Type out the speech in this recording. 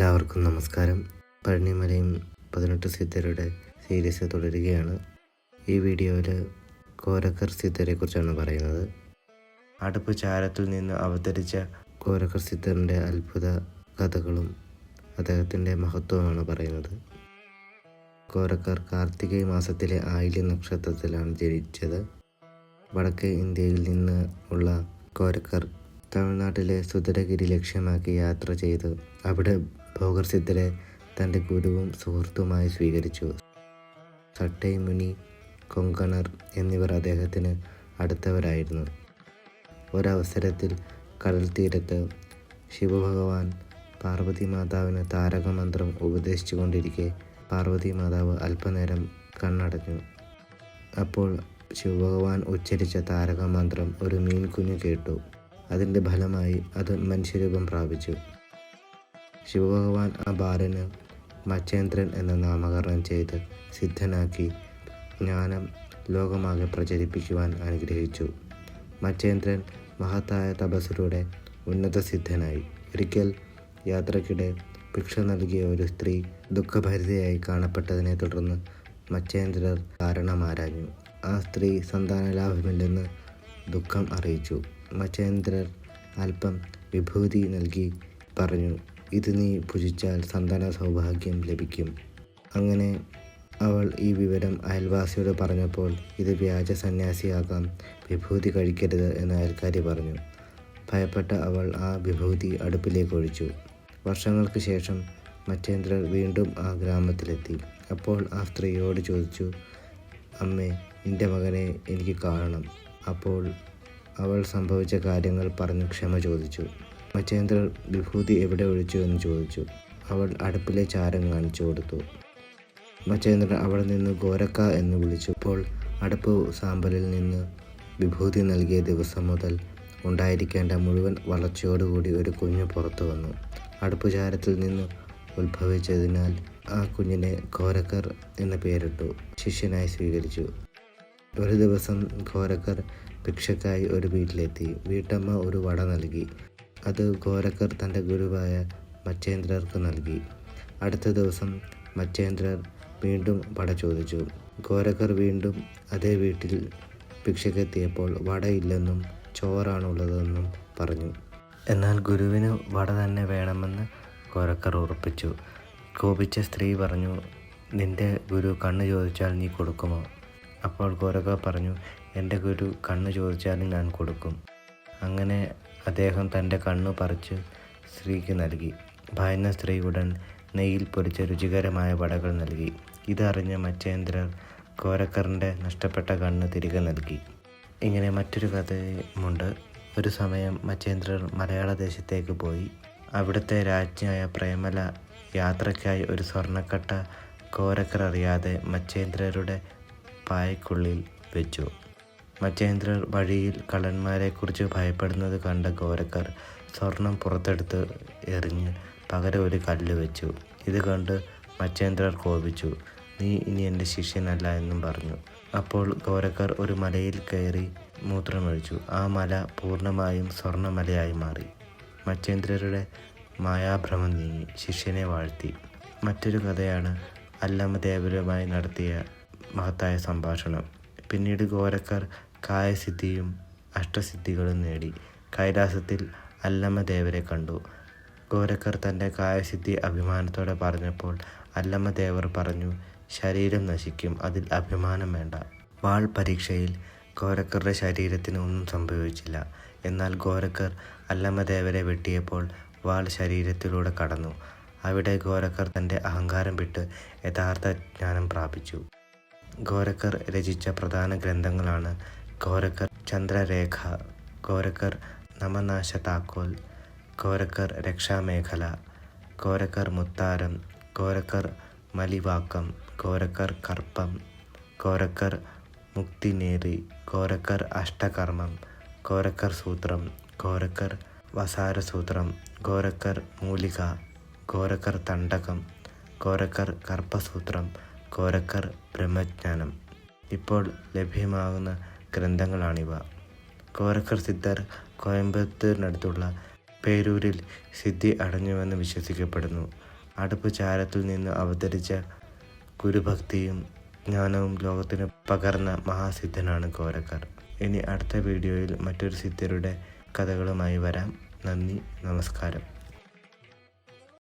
എല്ലാവർക്കും നമസ്കാരം. പഴനിമലയും പതിനെട്ട് സിദ്ധരുടെ സീരീസ് തുടരുകയാണ്. ഈ വീഡിയോയിൽ കോരക്കർ സിദ്ധരെ കുറിച്ചാണ് പറയുന്നത്. അടുപ്പ് ചാരത്തിൽ നിന്ന് അവതരിച്ച കോരക്കർ സിദ്ധറിന്റെ അത്ഭുത കഥകളും അദ്ദേഹത്തിന്റെ മഹത്വമാണ് പറയുന്നത്. കോരക്കർ കാർത്തികൈ മാസത്തിലെ ആയില്യ നക്ഷത്രത്തിലാണ് ജനിച്ചത്. വടക്കേ ഇന്ത്യയിൽ നിന്ന് ഉള്ള കോരക്കർ തമിഴ്നാട്ടിലെ സുതരഗിരി ലക്ഷ്യമാക്കി യാത്ര ചെയ്ത് അവിടെ ഭോഗർസിദ്ധരെ തന്റെ ഗുരുവും സുഹൃത്തുമായി സ്വീകരിച്ചു. സട്ടൈ മുനി കൊങ്കണർ എന്നിവർ അദ്ദേഹത്തിന് അടുത്തവരായിരുന്നു. ഒരവസരത്തിൽ കടൽ തീരത്ത് ശിവഭഗവാൻ പാർവതി മാതാവിന് താരകമന്ത്രം ഉപദേശിച്ചു കൊണ്ടിരിക്കെ പാർവതി മാതാവ് അല്പനേരം കണ്ണടഞ്ഞു. അപ്പോൾ ശിവഭഗവാൻ ഉച്ചരിച്ച താരകമന്ത്രം ഒരു മീൻകുഞ്ഞു കേട്ടു. അതിന്റെ ഫലമായി അത് മനുഷ്യരൂപം പ്രാപിച്ചു. ശിവഭഗവാൻ ആ ബാലന് മച്ചേന്ദ്രൻ എന്ന നാമകരണം ചെയ്ത് സിദ്ധനാക്കി ജ്ഞാനം ലോകമാകെ പ്രചരിപ്പിക്കുവാൻ അനുഗ്രഹിച്ചു. മച്ചേന്ദ്രൻ മഹത്തായ തപസ്സിലൂടെ ഉന്നത സിദ്ധനായി. ഒരിക്കൽ യാത്രക്കിടെ ഭിക്ഷ നൽകിയ ഒരു സ്ത്രീ ദുഃഖഭരിതയായി കാണപ്പെട്ടതിനെ തുടർന്ന് മച്ചേന്ദ്രർ കാരണമാരാഞ്ഞു. ആ സ്ത്രീ സന്താനലാഭമില്ലെന്ന് ദുഃഖം അറിയിച്ചു. മച്ചേന്ദ്രർ അല്പം വിഭൂതി നൽകി പറഞ്ഞു ഇത് നീ ഭുജിച്ചാൽ സന്താന സൗഭാഗ്യം ലഭിക്കും. അങ്ങനെ അവൾ ഈ വിവരം അയൽവാസിയോട് പറഞ്ഞപ്പോൾ ഇത് വ്യാജ സന്യാസിയാകാം വിഭൂതി കഴിക്കരുത് എന്ന് അയൽക്കാരി പറഞ്ഞു. ഭയപ്പെട്ട അവൾ ആ വിഭൂതി അടുപ്പിലേക്ക് ഒഴിച്ചു. വർഷങ്ങൾക്ക് ശേഷം മച്ചേന്ദ്രർ വീണ്ടും ആ ഗ്രാമത്തിലെത്തി. അപ്പോൾ ആ സ്ത്രീയോട് ചോദിച്ചു അമ്മേ എന്റെ മകനെ എനിക്ക് കാണണം. അപ്പോൾ അവൾ സംഭവിച്ച കാര്യങ്ങൾ പറഞ്ഞ് ക്ഷമ ചോദിച്ചു. മച്ചേന്ദ്രർ വിഭൂതി എവിടെ ഒഴിച്ചു എന്ന് ചോദിച്ചു. അവൾ അടുപ്പിലെ ചാരം കാണിച്ചു കൊടുത്തു. മച്ചേന്ദ്രൻ അവിടെ നിന്ന് ഗോരക്ക എന്ന് വിളിച്ചപ്പോൾ അടുപ്പ് സാമ്പലിൽ നിന്ന് വിഭൂതി നൽകിയ ദിവസം മുതൽ ഉണ്ടായിരിക്കേണ്ട മുഴുവൻ വളർച്ചയോടുകൂടി ഒരു കുഞ്ഞ് പുറത്തു വന്നു. അടുപ്പുചാരത്തിൽ നിന്ന് ഉത്ഭവിച്ചതിനാൽ ആ കുഞ്ഞിനെ ഘോരക്കർ എന്ന പേരിട്ടു. ശിഷ്യനായി സ്വീകരിച്ചു. ഒരു ദിവസം ഘോരക്കർ ഭിക്ഷക്കായി ഒരു വീട്ടിലെത്തി. വീട്ടമ്മ ഒരു വട നൽകി. അത് ഗോരഖർ തന്റെ ഗുരുവായ മച്ചേന്ദ്രർക്ക് നൽകി. അടുത്ത ദിവസം മച്ചേന്ദ്രർ വീണ്ടും വട ചോദിച്ചു. ഗോരഖർ വീണ്ടും അതേ വീട്ടിൽ ഭിക്ഷക്കെത്തിയപ്പോൾ വടയില്ലെന്നും ചോറാണുള്ളതെന്നും പറഞ്ഞു. എന്നാൽ ഗുരുവിന് വട തന്നെ വേണമെന്ന് ഗോരഖർ ഉറപ്പിച്ചു. കോപിച്ച സ്ത്രീ പറഞ്ഞു നിന്റെ ഗുരു കണ്ണ് ചോദിച്ചാൽ നീ കൊടുക്കുമോ? അപ്പോൾ ഘോരക്കർ പറഞ്ഞു എന്റെ ഗുരു കണ്ണ് ചോദിച്ചാലും ഞാൻ കൊടുക്കും. അങ്ങനെ അദ്ദേഹം തന്റെ കണ്ണു പറിച്ച് സ്ത്രീക്ക് നൽകി. ഭയന്ന സ്ത്രീ ഉടൻ നെയ്യിൽ പൊരിച്ച രുചികരമായ വടകൾ നൽകി. ഇതറിഞ്ഞ മച്ചേന്ദ്രർ കോരക്കറിന്റെ നഷ്ടപ്പെട്ട കണ്ണ് തിരികെ നൽകി. ഇങ്ങനെ മറ്റൊരു കഥയുമുണ്ട്. ഒരു സമയം മച്ചേന്ദ്രർ മലയാള ദേശത്തേക്ക് പോയി. അവിടുത്തെ രാജ്ഞിയായ പ്രേമല യാത്രയ്ക്കായി ഒരു സ്വർണക്കട്ട കോരക്കർ അറിയാതെ മച്ചേന്ദ്രരുടെ പായക്കുള്ളിൽ വെച്ചു. മച്ചേന്ദ്രർ വഴിയിൽ കള്ളന്മാരെക്കുറിച്ച് ഭയപ്പെടുന്നത് കണ്ട ഗോരക്കർ സ്വർണം പുറത്തെടുത്ത് എറിഞ്ഞ് പകരം ഒരു കല്ല് വെച്ചു. ഇത് കണ്ട് മച്ചേന്ദ്രർ കോപിച്ചു. നീ ഇനി എന്റെ ശിഷ്യനല്ല എന്നും പറഞ്ഞു. അപ്പോൾ ഗോരക്കർ ഒരു മലയിൽ കയറി മൂത്രമൊഴിച്ചു. ആ മല പൂർണമായും സ്വർണമലയായി മാറി. മച്ചേന്ദ്രരുടെ മായാഭ്രമം നീങ്ങി. ശിഷ്യനെ വാഴ്ത്തി. മറ്റൊരു കഥയാണ് അല്ലമ്മദേവരുമായി നടത്തിയ മഹത്തായ സംഭാഷണം. പിന്നീട് ഗോരക്കർ കായസിദ്ധിയും അഷ്ടസിദ്ധികളും നേടി. കൈലാസത്തിൽ അല്ലമ്മദേവരെ കണ്ടു. ഗോരക്കർ തന്റെ കായസിദ്ധി അഭിമാനത്തോടെ പറഞ്ഞപ്പോൾ അല്ലമ്മദേവർ പറഞ്ഞു ശരീരം നശിക്കും അതിൽ അഭിമാനം വേണ്ട. വാൾ പരീക്ഷയിൽ ഗോരക്കറുടെ ശരീരത്തിന് ഒന്നും സംഭവിച്ചില്ല. എന്നാൽ ഗോരക്കർ അല്ലമ്മദേവരെ വെട്ടിയപ്പോൾ വാൾ ശരീരത്തിലൂടെ കടന്നു. അവിടെ ഗോരക്കർ തന്റെ അഹങ്കാരം വിട്ട് യഥാർത്ഥ ജ്ഞാനം പ്രാപിച്ചു. ഗോരക്കർ രചിച്ച പ്രധാന ഗ്രന്ഥങ്ങളാണ് ഗോരക്കർ ചന്ദ്രരേഖ ഗോരക്കർ നമനാശ താക്കോൽ ഗോരക്കർ രക്ഷാമേഖല ഗോരക്കർ മുത്താരം ഗോരക്കർ മലിവാക്കം ഗോരക്കർ കർപ്പം ഗോരക്കർ മുക്തിനേറി ഗോരക്കർ അഷ്ടകർമ്മം ഗോരക്കർ സൂത്രം ഗോരക്കർ വസാരസൂത്രം ഗോരക്കർ മൂലിക ഗോരക്കർ തണ്ടകം ഗോരക്കർ കർപ്പസൂത്രം ഗോരക്കർ ബ്രഹ്മജ്ഞാനം. ഇപ്പോൾ ലഭ്യമാകുന്ന ഗ്രന്ഥങ്ങളാണിവ. കോരക്കർ സിദ്ധർ കോയമ്പത്തൂരിനടുത്തുള്ള പേരൂരിൽ സിദ്ധി അടഞ്ഞുവെന്ന് വിശ്വസിക്കപ്പെടുന്നു. അടുപ്പ് ചാരത്തിൽ നിന്ന് അവതരിച്ച ഗുരുഭക്തിയും ജ്ഞാനവും ലോകത്തിന് പകർന്ന മഹാസിദ്ധനാണ് കോരക്കർ. ഇനി അടുത്ത വീഡിയോയിൽ മറ്റൊരു സിദ്ധരുടെ കഥകളുമായി വരാം. നന്ദി നമസ്കാരം.